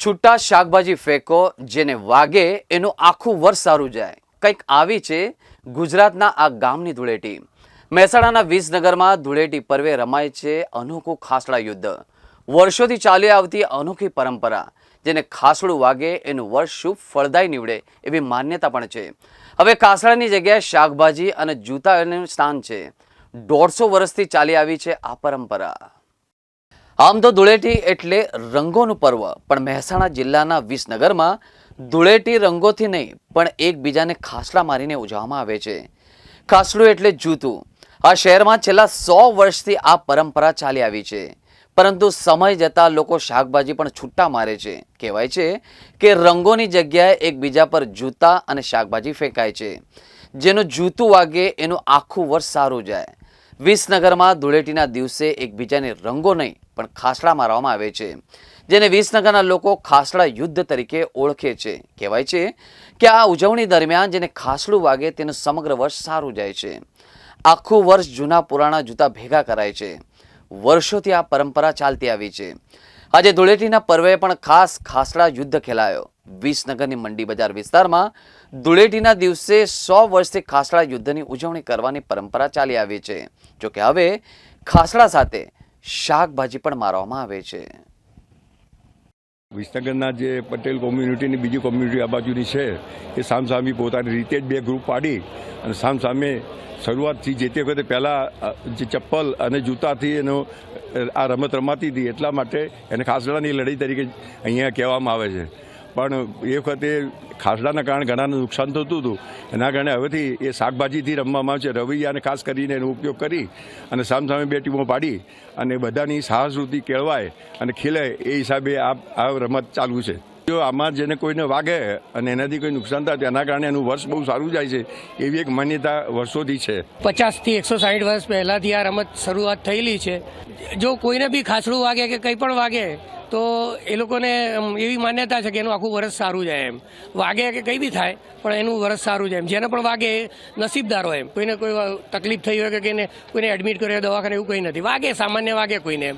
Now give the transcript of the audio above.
છૂટા શાકભાજી ફેંકો, જેને વાગે એનું આખું વર્ષ સારું જાય. કંઈક આવી છે ગુજરાતના આ ગામની ધૂળેટી. મહેસાણાના વિસનગરમાં ધૂળેટી પર્વે રમાય છે અનોખું ખાસડા યુદ્ધ. વર્ષોથી ચાલી આવતી અનોખી પરંપરા, જેને ખાસડું વાગે એનું વર્ષ શુભ ફળદાય નીવડે એવી માન્યતા પણ છે. હવે કાસડાની જગ્યાએ શાકભાજી અને જૂતાનું સ્થાન છે. દોઢસો વર્ષથી ચાલી આવી છે આ પરંપરા. આમ તો ધૂળેટી એટલે રંગોનું પર્વ, પણ મહેસાણા જિલ્લાના વિસનગરમાં ધૂળેટી રંગોથી નહીં, પણ એકબીજાને ખાસલા મારીને ઉજવવામાં આવે છે. ખાસલું એટલે જૂતું. આ શહેરમાં છેલ્લા સો વર્ષથી આ પરંપરા ચાલી આવી છે. પરંતુ સમય જતાં લોકો શાકભાજી પણ છૂટા મારે છે. કહેવાય છે કે રંગોની જગ્યાએ એકબીજા પર જૂતા અને શાકભાજી ફેંકાય છે. જેનું જૂતું વાગે એનું આખું વર્ષ સારું જાય. વિસનગરમાં ધૂળેટીના દિવસે એકબીજાને રંગો નહીં પણ ખાસડા મારવામાં આવે છે, જેને વિસનગરના લોકો ખાસડા યુદ્ધ તરીકે ઓળખે છે. કહેવાય છે કે આ ઉજવણી દરમિયાન જેને ખાસડું વાગે તેનું સમગ્ર વર્ષ સારું જાય છે. આખું વર્ષ જૂના પુરાણા જૂતા ભેગા કરાય છે. વર્ષોથી આ પરંપરા ચાલતી આવી છે. આજે ધૂળેટીના પર્વે પણ ખાસ ખાસડા યુદ્ધ ખેલાયો. વિસનગરની મંડી બજાર વિસ્તારમાં ધૂળેટીના દિવસે સો વર્ષથી ખાસડા યુદ્ધની ઉજવણી કરવાની પરંપરા ચાલી આવી છે. જોકે હવે ખાસડા સાથે શાકભાજી પણ મારવામાં આવે છે. વિસનગરના જે પટેલ કોમ્યુનિટીની બીજી કોમ્યુનિટી આ બાજુની છે, એ સામસામી પોતાની રીતે જ બે ગ્રુપ પાડી અને સામસામે શરૂઆતથી જે તે વખતે પહેલાં જે ચપ્પલ અને જૂતાથી એનો આ રમત રમાતી હતી એટલા માટે એને ખાસડાની લડાઈ તરીકે અહીંયા કહેવામાં આવે છે. પણ એ વખતે ખાસડાના કારણે ઘણાને નુકસાન થતું હતું. એના કારણે હવેથી એ શાકભાજીથી રમવામાં આવે છે. રવૈયાને ખાસ કરીને એનો ઉપયોગ કરી અને સામસામે બે ટીમો પાડી અને બધાની સાહસવૃત્તિ કેળવાય અને ખીલે એ હિસાબે આ રમત ચાલુ છે. જો આમાં જેને કોઈને વાગે અને એનાથી કોઈ નુકસાન થાય તેના કારણે એનું વર્ષ બહુ સારું જાય છે, એવી એક માન્યતા વર્ષોથી છે. પચાસથી એકસો સાઠ વર્ષ પહેલાંથી આ રમત શરૂઆત થયેલી છે. જો કોઈને બી ખાસડું વાગે કે કંઈ પણ વાગે, તો એ લોકોને એવી માન્યતા છે કે એનું આખું વરસ સારું જાય એમ. વાગે કે કંઈ બી થાય, પણ એનું વરસ સારું જાય એમ. જેને પણ વાગે નસીબદાર હોય એમ. કોઈને કોઈ તકલીફ થઈ હોય કે કોઈને કોઈને એડમિટ કર્યો દવાખાને, એવું કંઈ નથી. વાગે, સામાન્ય વાગે કોઈને એમ.